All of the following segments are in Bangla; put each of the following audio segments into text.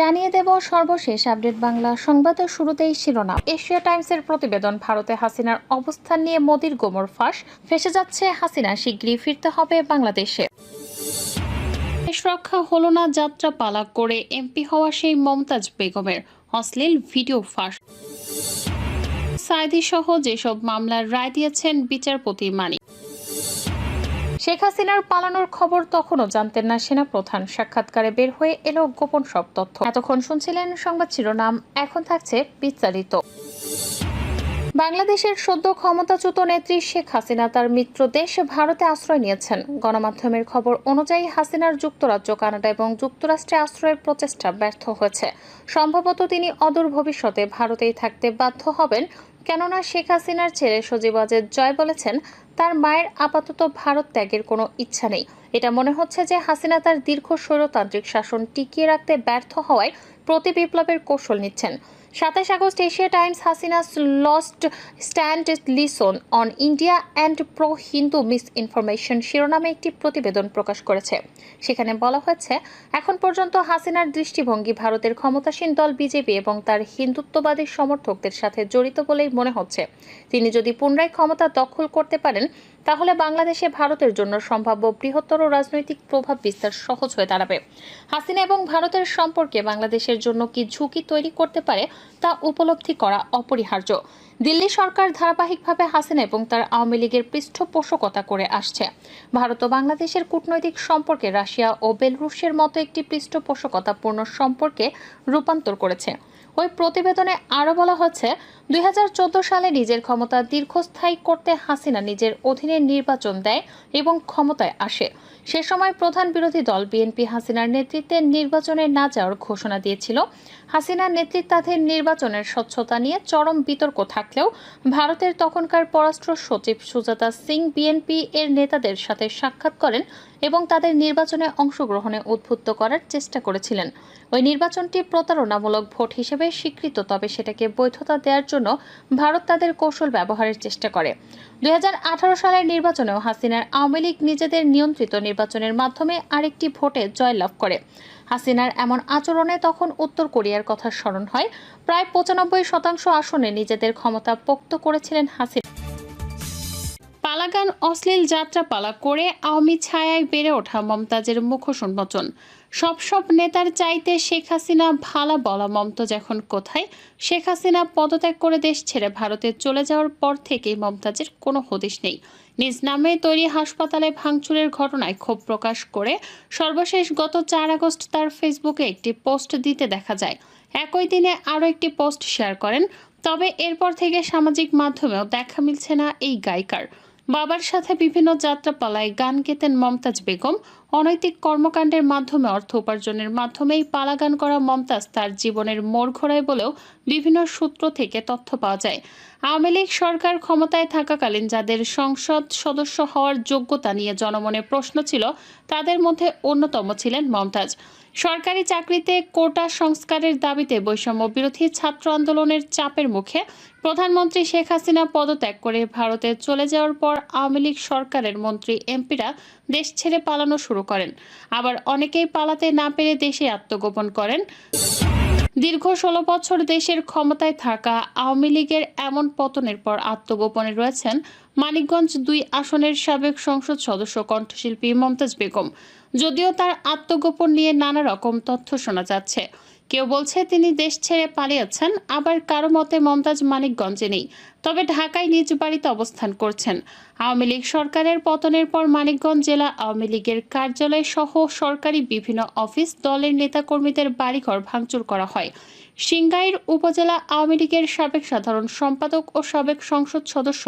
জানিয়ে দেব সর্বশেষ আপডেট বাংলা সংবাদের শুরুতেই শিরোনাম। এশিয়া টাইমসের প্রতিবেদন, ভারতে হাসিনার অবস্থান নিয়ে মোদির গোমর ফাঁস। ফেসে যাচ্ছে হাসিনা শিগগিরই ফিরতে হবে বাংলাদেশে। দেশ রক্ষা হলো না যাত্রা পালা করে এমপি হওয়া সেই মমতাজ বেগমের অশ্লীল ভিডিও ফাঁস। সাইদি সহ যেসব মামলার রায় দিয়েছেন বিচারপতি মানিক। শেখ হাসিনার পালানোর খবর তখনও জানতেন না সেনা প্রধান সাক্ষাৎকারে বের হয়ে এলো গোপন সব তথ্য। এতক্ষণ শুনছিলেন সংবাদ শিরোনাম, এখন থাকছে বিস্তারিত। বাংলাদেশের সদ্য ক্ষমতাচ্যুত নেত্রী শেখ হাসিনা তার মিত্র দেশ ভারতে আশ্রয় নিয়েছেন। গণমাধ্যমের খবর অনুযায়ী হাসিনার যুক্তরাজ্য, কানাডা এবং যুক্তরাষ্ট্রে আশ্রয়ের প্রচেষ্টা ব্যর্থ হয়েছে। সম্ভবত তিনি অদূর ভবিষ্যতে ভারতেই থাকতে বাধ্য হবেন কেননা শেখ হাসিনার ছেলে সজীব আজেদ জয় বলেছেন, তার মায়ের আপাতত ভারত ত্যাগের কোনো ইচ্ছা নেই। এটা মনে হচ্ছে যে হাসিনা তার দীর্ঘ স্বৈরতান্ত্রিক শাসন টিকিয়ে রাখতে ব্যর্থ হওয়ায় প্রতি বিপ্লবের কৌশল নিচ্ছেন। সাতাশ August Asia Times Hasina's lost stand lesson on India and pro Hindu misinformation শিরোনামে একটি প্রতিবেদন প্রকাশ করেছে। সেখানে বলা হয়েছে, এখন পর্যন্ত হাসিনার দৃষ্টিভঙ্গি ভারতের ক্ষমতাসীন দল বিজেপি এবং তার হিন্দুত্ববাদী সমর্থকদের সাথে জড়িত বলেই মনে হচ্ছে। তিনি যদি পুনরায় ক্ষমতা দখল করতে পারেন তাহলে বাংলাদেশে ভারতের জন্য সম্ভাব্য বৃহত্তর রাজনৈতিক প্রভাব বিস্তার সহজ হয়ে দাঁড়াবে। হাসিনা এবং ভারতের সম্পর্কে বাংলাদেশের জন্য কি ঝুঁকি তৈরি করতে পারে তা উপলব্ধি করা অপরিহার্য। দিল্লি সরকার ধারাবাহিকভাবে হাসিনা এবং তার আওয়ামী লীগের পৃষ্ঠপোষকতা করে আসছে। ভারত ও বাংলাদেশের কূটনৈতিক সম্পর্কে রাশিয়া ও বেলরুশের মতো একটি পৃষ্ঠপোষকতাপূর্ণ সম্পর্কে রূপান্তর করেছে। ওই প্রতিবেদনে আরও বলা হচ্ছে দু হাজার চোদ্দ সালে নিজের ক্ষমতা দীর্ঘস্থায়ী করতে হাসিনা নিজের অধীনে নির্বাচন দেয় এবং ক্ষমতায় আসে। সে সময় প্রধান বিরোধী দল বিএনপি হাসিনার নেতৃত্বে নির্বাচনে না যাওয়ার ঘোষণা দিয়েছিল। হাসিনার নেতৃত্বাধীন নির্বাচনের স্বচ্ছতা নিয়ে চরম বিতর্ক থাকলেও ভারতের তখনকার পররাষ্ট্র সচিব সুজাতা সিং বিএনপি এর নেতাদের সাথে সাক্ষাৎ করেন এবং তাদের নির্বাচনে অংশগ্রহণে উদ্বুদ্ধ করার চেষ্টা করেছিলেন। ওই নির্বাচনটি প্রতারণামূলক ভোট হিসেবে স্বীকৃত, তবে সেটাকে বৈধতা দেওয়ার জন্য ভারত তাদের কৌশল ব্যবহারের চেষ্টা করে। দু হাজার আঠারো সালের নির্বাচনেও হাসিনার আওয়ামী লীগ নিজেদের নিয়ন্ত্রিত নির্বাচনের মাধ্যমে আরেকটি ভোটে জয়লাভ করে। হাসিনার এমন আচরণে তখন উত্তর কোরিয়ার কথা স্মরণ হয়। প্রায় পঁচানব্বই শতাংশ আসনে নিজেদের ক্ষমতা পোক্ত করেছিলেন হাসিনা। পালাগান অশ্লীল যাত্রা পালা করে আওয়ামী ছায়ায় বেড়ে ওঠা মমতাজের মুখোশ উন্মোচন সব সব নেতার চাইতে শেখ হাসিনা ভালা বলা মমতাজ এখন কোথায়? শেখ হাসিনা পদত্যাগ করে দেশ ছেড়ে ভারতে চলে যাওয়ার পর থেকেই মমতাজের কোনো হদিশ নেই। নিজ নামে তৈরি হাসপাতালে ভাঙচুরের ঘটনায় ক্ষোভ প্রকাশ করে সর্বশেষ গত চার আগস্ট তার ফেসবুকে একটি পোস্ট দিতে দেখা যায়। একই দিনে আরও একটি পোস্ট শেয়ার করেন, তবে এরপর থেকে সামাজিক মাধ্যমেও দেখা মিলছে না এই গায়িকার। বাবার সাথে বিভিন্ন যাত্রা পালায় গান গেতেন মমতাজ বেগম অনৈতিক কর্মকাণ্ডের মাধ্যমে অর্থ উপার্জনের মাধ্যমেই পালাগান করা মমতাজ তার জীবনের মোড় ঘোরায় বলেও বিভিন্ন সূত্র থেকে তথ্য পাওয়া যায়। আওয়ামী লীগ সরকার ক্ষমতায় থাকাকালীন যাদের সংসদ সদস্য হওয়ার যোগ্যতা নিয়ে জনমনে প্রশ্ন ছিল, তাদের মধ্যে অন্যতম ছিলেন মমতাজ। সরকারি চাকরিতে কোটা সংস্কারের দাবিতে বৈষম্য বিরোধী ছাত্র আন্দোলনের চাপের মুখে প্রধানমন্ত্রী শেখ হাসিনা পদত্যাগ করে ভারতে চলে যাওয়ার পর আওয়ামী লীগ সরকারের মন্ত্রী এমপিরা দেশ ছেড়ে পালানো শুরু করেন। আবার অনেকেই পালাতে না পেরে দেশে আত্মগোপন করেন। দীর্ঘ ষোলো বছর দেশের ক্ষমতায় থাকা আওয়ামী লীগের এমন পতনের পর আত্মগোপনে রয়েছেন মানিকগঞ্জ দুই আসনের সাবেক সংসদ সদস্য কণ্ঠশিল্পী মমতাজ বেগম। যদিও তার আত্মগোপন নিয়ে নানা রকম তথ্য শোনা যাচ্ছে। কেউ বলছে তিনি দেশ ছেড়ে পালিয়েছেন, আবার কারও মতে মমতাজ মানিকগঞ্জে নেই। তবে ঢাকায় নিজ বাড়িতে অবস্থান করছেন। আওয়ামী লীগ সরকারের পতনের পর মানিকগঞ্জ জেলা আওয়ামী লীগের কার্যালয় সহ সরকারি বিভিন্ন অফিস দলের নেতাকর্মীদের বাড়িঘর ভাঙচুর করা হয়। সিংগাইর উপজেলা আওয়ামী লীগের সাবেক সাধারণ সম্পাদক ও সাবেক সংসদ সদস্য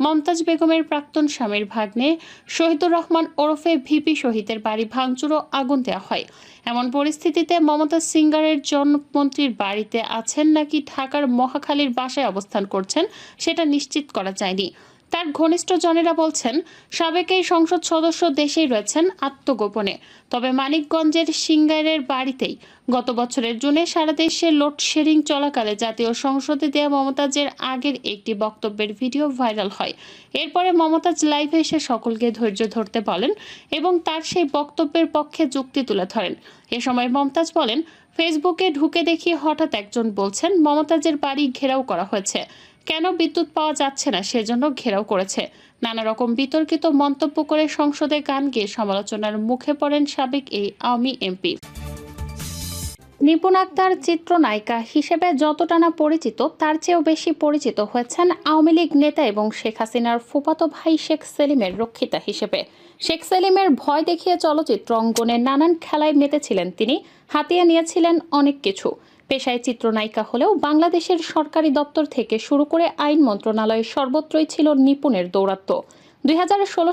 মমতাজ বেগমের প্রাক্তন স্বামীর ভাগ্নে শহীদুর রহমান ওরফে ভিপি শহীদের বাড়ি ভাঙচুর ও আগুন দেওয়া হয়। এমন পরিস্থিতিতে মমতাজ সিঙ্গারের জনমন্ত্রীর বাড়িতে আছেন নাকি ঢাকার মহাখালীর বাসায় অবস্থান করছেন সেটা নিশ্চিত করা যায়নি। তার ঘনিষ্ঠ জনেরা বলছেন, সাবেক এই সংসদ সদস্য দেশেই রয়েছেন আত্মগোপনে। তবে মানিকগঞ্জের সিঙ্গারের বাড়িতেই গত বছরের জুনে সারা দেশে লোডশেডিং চলাকালে জাতীয় সংসদে দেয়া মমতাজের আগের একটি বক্তব্যের ভিডিও ভাইরাল হয়। এরপরে মমতাজ লাইভে এসে সকলকে ধৈর্য ধরতে বলেন এবং তার সেই বক্তব্যের পক্ষে যুক্তি তুলে ধরেন। এ সময় মমতাজ বলেন, ফেসবুকে ঢুকে দেখি হঠাৎ একজন বলছেন, মমতাজের বাড়ি ঘেরাও করা হয়েছে। কেন বিদ্যুৎ পাওয়া যাচ্ছে না সেজন্য ঘেরাও করেছে। নানা রকম বিতর্কিত মন্তব্য করে সংসদে গান গেয়ে সমালোচনার মুখে পড়েন সাবেক এই আওয়ামী এমপি। নিপুণ আক্তার চিত্রনায়িকা হিসেবে যতটা না পরিচিত, তার চেয়েও বেশি পরিচিত হয়েছেন আওয়ামী লীগ নেতা এবং শেখ হাসিনার ফুফাতো ভাই শেখ সেলিমের রক্ষিতা হিসেবে। শেখ সেলিমের ভয় দেখিয়ে চলচ্চিত্র অঙ্গনে নানান খেলায় মেতেছিলেন তিনি, হাতিয়ে নিয়েছিলেন অনেক কিছু। পেশায় চিত্রনায়িকা হলেও বাংলাদেশের সরকারি দপ্তর থেকে শুরু করে আইন মন্ত্রণালয়ে সর্বত্রই ছিল নিপুণের দৌরাত্ম্য। দুই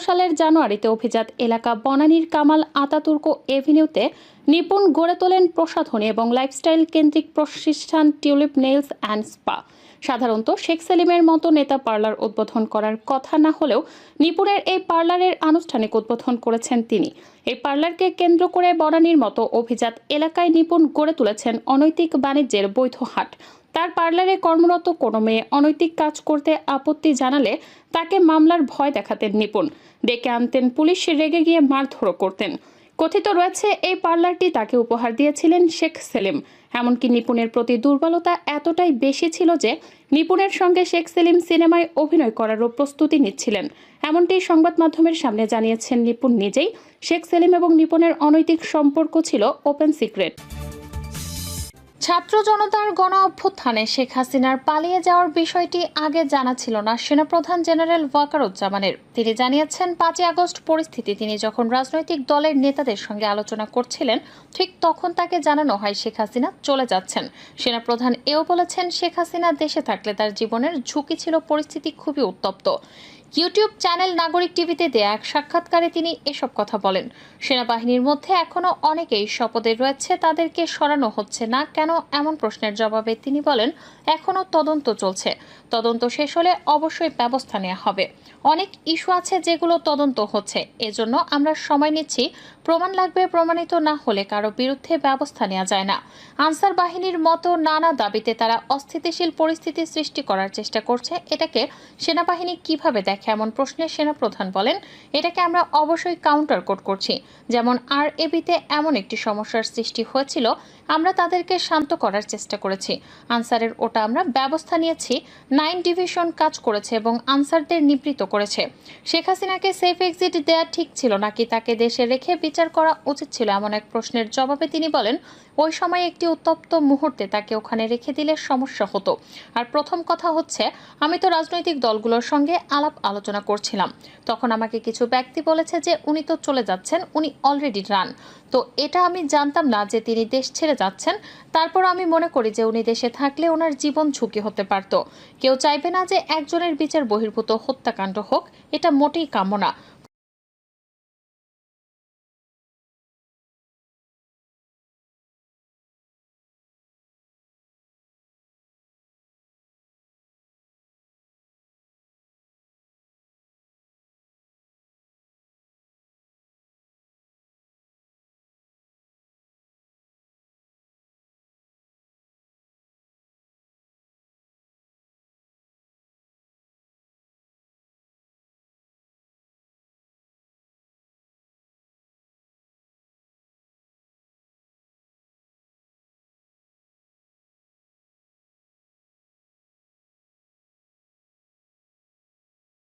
সালের জানুয়ারিতে অভিজাত এলাকা বনানীর কামাল আতাতুর্ক এভিনিউতে নিপুণ গড়ে তোলেন প্রসাধনী এবং লাইফস্টাইল কেন্দ্রিক প্রতিষ্ঠান টিউলিপ, নেইলস অ্যান্ড স্পা। সাধারণত শেখ সেলিমের মতো নেতা পার্লার উদ্বোধন করার কথা না হলেও নিপুণের এই পার্লারের আনুষ্ঠানিক উদ্বোধন করেছেন তিনি। এই পার্লারকে কেন্দ্র করে বনানীর মতো অভিজাত এলাকায় নিপুণ গড়ে তুলেছেন অনৈতিক বাণিজ্যের বৈধ হাট। তার পার্লারে কর্মরত কোনো মেয়ে অনৈতিক কাজ করতে আপত্তি জানালে তাকে মামলার ভয় দেখাতেন নিপুণ। ডেকে আনতেন পুলিশ, রেগে গিয়ে মারধরও করতেন। কথিত রয়েছে, এই পার্লারটি তাকে উপহার দিয়েছিলেন শেখ সেলিম। এমনকি নিপুণের প্রতি দুর্বলতা এতটাই বেশি ছিল যে, নিপুণের সঙ্গে শেখ সেলিম সিনেমায় অভিনয় করারও প্রস্তুতি নিচ্ছিলেন। এমনটি সংবাদ মাধ্যমের সামনে জানিয়েছেন নিপুণ নিজেই। শেখ সেলিম এবং নিপুণের অনৈতিক সম্পর্ক ছিল ওপেন সিক্রেট। ছাত্র জনতার গণ অভ্যুত্থানে শেখ হাসিনার পালিয়ে যাওয়ার বিষয়টি আগে জানা ছিল না সেনাপ্রধান জেনারেল ওয়াকারুজ্জামানের। তিনি জানিয়েছেন, পাঁচই আগস্ট পরিস্থিতি, তিনি যখন রাজনৈতিক দলের নেতাদের সঙ্গে আলোচনা করছিলেন, ঠিক তখন তাকে জানানো হয় শেখ হাসিনা চলে যাচ্ছেন। সেনাপ্রধান এও বলেছেন, শেখ হাসিনা দেশে থাকলে তার জীবনের ঝুঁকি ছিল, পরিস্থিতি খুবই উত্তপ্ত। ইউটিউব চ্যানেল নাগরিক টিভিতে দেয়া এক সাক্ষাৎকারে তিনি এসব কথা বলেন। সেনাবাহিনীর মধ্যে এখনও অনেকেই শপথে রয়েছে, তাদেরকে সরানো হচ্ছে না। কেন এমন প্রশ্নের জবাবে তিনি বলেন, এখনও তদন্ত চলছে। তদন্ত শেষ হলে অবশ্যই ব্যবস্থা নেওয়া হবে। অনেক ইস্যু আছে যেগুলো তদন্ত হচ্ছে। এজন্য আমরা সময় নিচ্ছি। প্রমাণ লাগবে, প্রমাণিত না হলে কারও বিরুদ্ধে ব্যবস্থা নেওয়া যায় না। আনসার বাহিনীর মতো নানা দাবিতে তারা অস্থিতিশীল পরিস্থিতি সৃষ্টি করার চেষ্টা করছে। এটাকে সেনাবাহিনী কীভাবে দেখে? এমন প্রশ্নে সেনাপ্রধান বলেন, এটাকে আমরা অবশ্যই কাউন্টার কোড করছি। যেমন আর এবিতে এমন একটি সমস্যার সৃষ্টি হয়েছিল, আমরা তাদেরকে শান্ত করার চেষ্টা করেছি। আনসারের ওটা আমরা ব্যবস্থা নিয়েছি নাইন ডিভিশন কাজ করেছে এবং আনসারদের নিবৃত করেছে। শেখ হাসিনাকে সেফ এক্সিট দেওয়া ঠিক ছিল নাকি তাকে দেশে রেখে বিচার করা উচিত ছিল এমন এক প্রশ্নের জবাবে তিনি বলেন, ওই সময় একটি উত্তপ্ত মুহূর্তে তাকে ওখানে রেখে দিলে সমস্যা হতো। আর প্রথম কথা হচ্ছে, আমি তো রাজনৈতিক দলগুলোর সঙ্গে আলাপ আলোচনা করছিলাম। তখন আমাকে কিছু ব্যক্তি বলেছে যে, উনি তো চলে যাচ্ছেন, উনি অলরেডি রান তো এটা আমি জানতাম না যে তিনি দেশ ছেড়ে যাচ্ছেন। তারপর আমি মনে করি যে, উনি দেশে থাকলে ওনার জীবন ঝুঁকি হতে পারত। কেউ চাইবে না যে, একজনের বিচার বহির্ভূত হত্যাকাণ্ড হোক, এটা মোটেই কাম্য না।